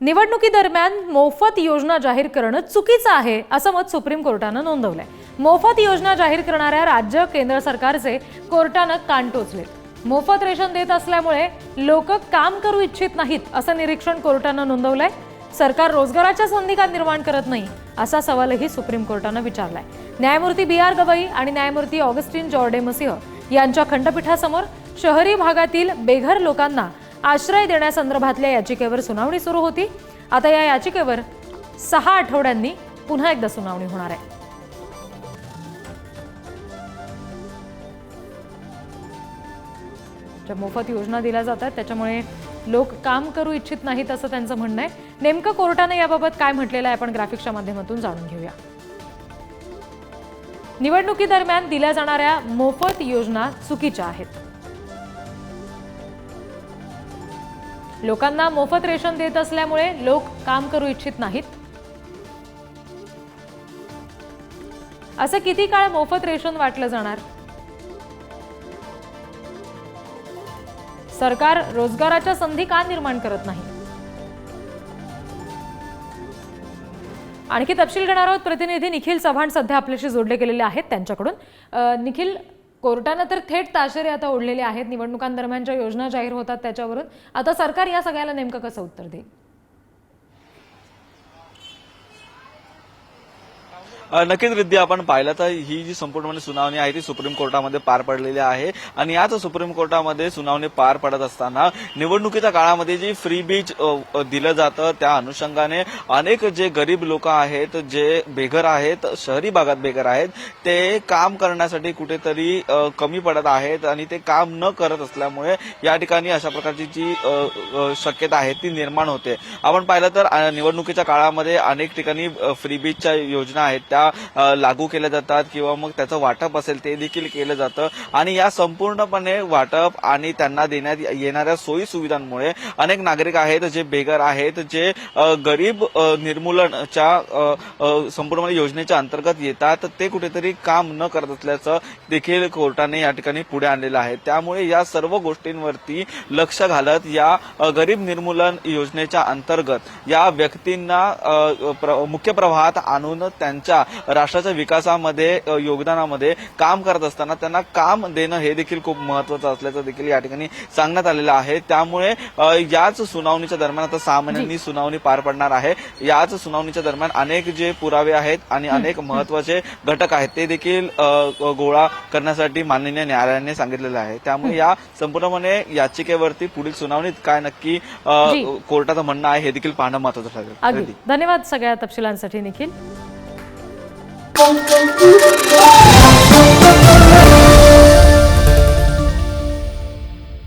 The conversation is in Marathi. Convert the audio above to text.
निवडणुकीदरम्यान मोफत योजना जाहीर करणं चुकीचं आहे असं मत सुप्रीम कोर्टानं नोंदवलंय. मोफत योजना जाहीर करणाऱ्या राज्य केंद्र सरकारचे कोर्टानं कान टोचले. मोफत रेशन देत असल्यामुळे लोक काम करू इच्छित नाहीत असं निरीक्षण कोर्टानं नोंदवलंय. सरकार रोजगाराच्या संधी का निर्माण करत नाही असा सवालही सुप्रीम कोर्टानं विचारलाय. न्यायमूर्ती बी आर गवई आणि न्यायमूर्ती ऑगस्टिन जॉर्डेमसिंह यांच्या खंडपीठासमोर शहरी भागातील बेघर लोकांना आश्रय देण्यासंदर्भातल्या याचिकेवर सुनावणी सुरू होती. आता या याचिकेवर सहा आठवड्यांनी पुन्हा एकदा सुनावणी होणार आहे. ज्या मोफत योजना दिल्या जातात त्याच्यामुळे लोक काम करू इच्छित नाहीत असं त्यांचं म्हणणं आहे. नेमकं कोर्टानं याबाबत काय म्हटलेलं आहे आपण ग्राफिक्सच्या माध्यमातून जाणून घेऊया. निवडणुकीदरम्यान दिल्या जाणाऱ्या मोफत योजना चुकीच्या आहेत. लोकांना मोफत रेशन देत असल्यामुळे लोक काम करू इच्छित नाहीत. असं किती काळ मोफत रेशन वाटलं जाणार? सरकार रोजगाराच्या संधी का निर्माण करत नाही? आणखी तपशील घेणार आहोत. प्रतिनिधी निखिल चव्हाण सध्या आपल्याशी जोडले गेलेले आहेत त्यांच्याकडून. निखिल कोर्टानं तर थेट ताशेरे आता ओढलेले आहेत. निवडणुकांदरम्यान ज्या योजना जाहीर होतात त्याच्यावरून. आता सरकार या सगळ्याला नेमकं कसं उत्तर देईल? नक्कीच रिद्धी आपण पाहिलं तर ही जी संपूर्णपणे सुनावणी आहे ती सुप्रीम कोर्टामध्ये पार पडलेली आहे. आणि याच सुप्रीम कोर्टामध्ये सुनावणी पार पडत असताना निवडणुकीच्या काळामध्ये जी फ्री बीज दिलं जातं त्या अनुषंगाने अनेक जे गरीब लोक आहेत जे बेघर आहेत शहरी भागात बेघर आहेत ते काम करण्यासाठी कुठेतरी कमी पडत आहेत आणि ते काम न करत असल्यामुळे या ठिकाणी अशा प्रकारची जी शक्यता आहे ती निर्माण होते. आपण पाहिलं तर निवडणुकीच्या काळामध्ये अनेक ठिकाणी फ्री बीजच्या योजना आहेत. त्या त्या लागू केल्या जातात किंवा मग त्याचं वाटप असेल ते देखील केलं जातं. आणि या संपूर्णपणे वाटप आणि त्यांना देण्यात येणाऱ्या सोयी सुविधांमुळे अनेक नागरिक आहेत जे बेघर आहेत जे गरीब निर्मूलनच्या संपूर्ण योजनेच्या अंतर्गत येतात. ते कुठेतरी काम न करत असल्याचं देखील कोर्टाने या ठिकाणी पुढे आणलेलं आहे. त्यामुळे या सर्व गोष्टींवरती लक्ष घालत या गरीब निर्मूलन योजनेच्या अंतर्गत या व्यक्तींना प्र- मुख्य प्रवाहात आणून त्यांच्या राष्ट्राच्या विकासामध्ये योगदानामध्ये काम करत असताना त्यांना काम देणं हे देखील खूप महत्वाचं असल्याचं देखील या ठिकाणी सांगण्यात आलेलं आहे. त्यामुळे याच सुनावणीच्या दरम्यान आता सहा महिन्यांनी सुनावणी पार पडणार आहे. याच सुनावणीच्या दरम्यान अनेक जे पुरावे आहेत आणि अनेक महत्त्वाचे घटक आहेत ते देखील गोळा करण्यासाठी माननीय न्यायालयाने सांगितलेलं आहे. त्यामुळे या संपूर्णपणे याचिकेवरती पुढील सुनावणीत काय नक्की. कोर्टाचं म्हणणं आहे हे देखील पाहणं महत्वाचं ठरेल. धन्यवाद सगळ्या तपशिलांसाठी निखिल. Thank you.